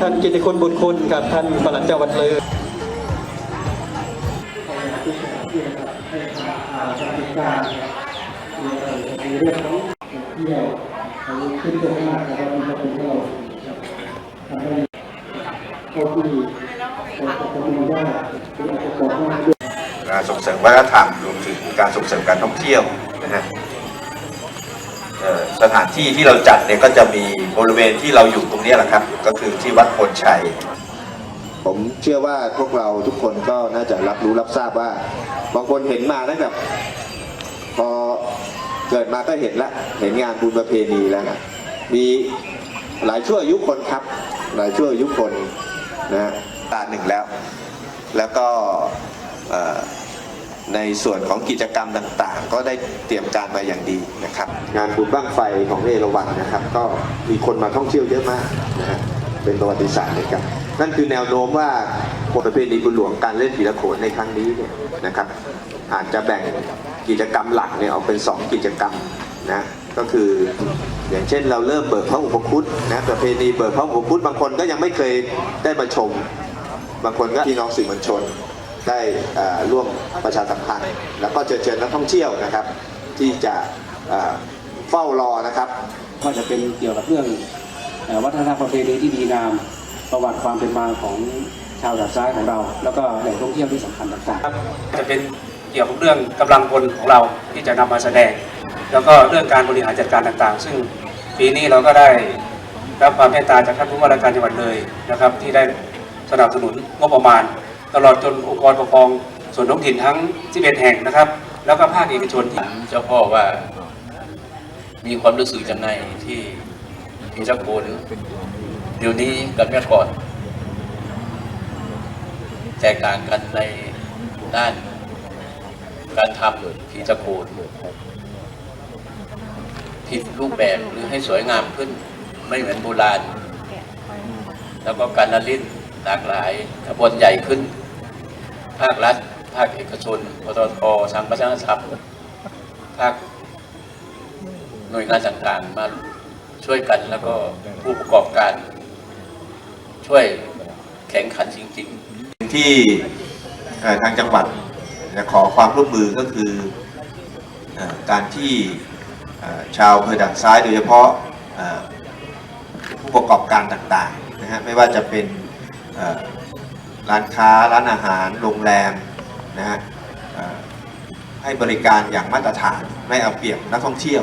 ท่านกิติคุณบุญคุณกับท่านประหลัดเจ้าวัดเลยการส่งเสริมวัฒนธรรมรวมถึงการส่งเสริมการท่องเที่ยวนะฮะ สถานที่ที่เราจัดเนี่ยก็จะมีบริเวณที่เราอยู่ตรงนี้แหละครับ ก็คือที่วัดพนชัย ผมเชื่อว่าพวกเราทุกคนก็น่าจะรับรู้รับทราบว่า บางคนเห็นมาตั้งแต่พอเกิดมาก็เห็นละเห็นงานบุญประเพณีแล้วนะมีหลายชั่วอายุคนครับ หลายชั่วอายุคนนะตาหนึ่งแล้ว แล้วก็ ในส่วนของกิจกรรมต่างๆ ก็ได้เตรียมการมาอย่างดีนะครับ งานบุญบ้างไฟของเอราวัณนะครับ ก็มีคนมาท่องเที่ยวเยอะมากนะฮะเป็นประวัติศาสตร์เลยครับนั่นคือแนวโน้มว่าประเพณีบุญหลวงการเล่นผีละโขนในครั้งนี้เนี่ยนะครับอาจจะแบ่งกิจกรรมหลักเนี่ยออกเป็น 2 กิจกรรมนะก็คืออย่างเช่นเราเริ่มเบิกพระอุปคุตนะประเพณีเบิกพระอุปคุตบางคนก็ยังไม่เคยได้มาชม บางคนก็พี่น้องสื่อมวลชน ได้เอ่อร่วมประชาสัมพันธ์ แล้วก็เชิญเชิญนักท่องเที่ยวนะครับ ที่จะเอ่อเฝ้ารอนะครับ ก็จะเป็นเกี่ยวกับเรื่องเอ่อวัฒนธรรมประเพณีที่ดีงามประวัติความเป็นมาของชาวดาดซ้ายของเรา แล้วก็แหล่งท่องเที่ยวที่สำคัญต่างๆจะเป็นเกี่ยวกับเรื่องกำลังพลของเราที่จะนำมาแสดง แล้วก็เรื่องการบริหารจัดการต่างๆ ซึ่งปีนี้เราก็ได้รับความเมตตาจากท่านผู้ว่าราชการจังหวัดเลยนะครับ ที่ได้สนับสนุนงบประมาณ ตลอดจนองค์กรปกครองส่วนท้องถิ่นทั้ง 11 แห่งนะครับ แล้วก็ภาคเอกชนที่ถามเจ้าพ่อว่า มีความรู้สึกยังไงที่ผีตะโกนเดี๋ยวนี้กับเมื่อก่อน แตกต่างกันในด้าน การทำผีตะโกนผิดรูปแบบหรือให้สวยงามขึ้นไม่เหมือนโบราณ แล้วก็การละลิ้นหลากหลายขบวนใหญ่ขึ้น ภาครัฐ ภาคเอกชนปตททางประชาสัมพันธ์ภาคหน่วยงานต่างๆมาช่วยกันแล้วก็ผู้ประกอบการ ช่วยแข่งขันจริง ๆ ที่ทางจังหวัดจะขอความร่วมมือก็คือการที่ชาวอำเภอด่านซ้ายโดยเฉพาะผู้ประกอบการต่างๆนะฮะไม่ว่าจะเป็น ร้านค้าร้านอาหาร โรงแรมนะฮะให้บริการอย่างมาตรฐานไม่เอาเปรียบนักท่องเที่ยว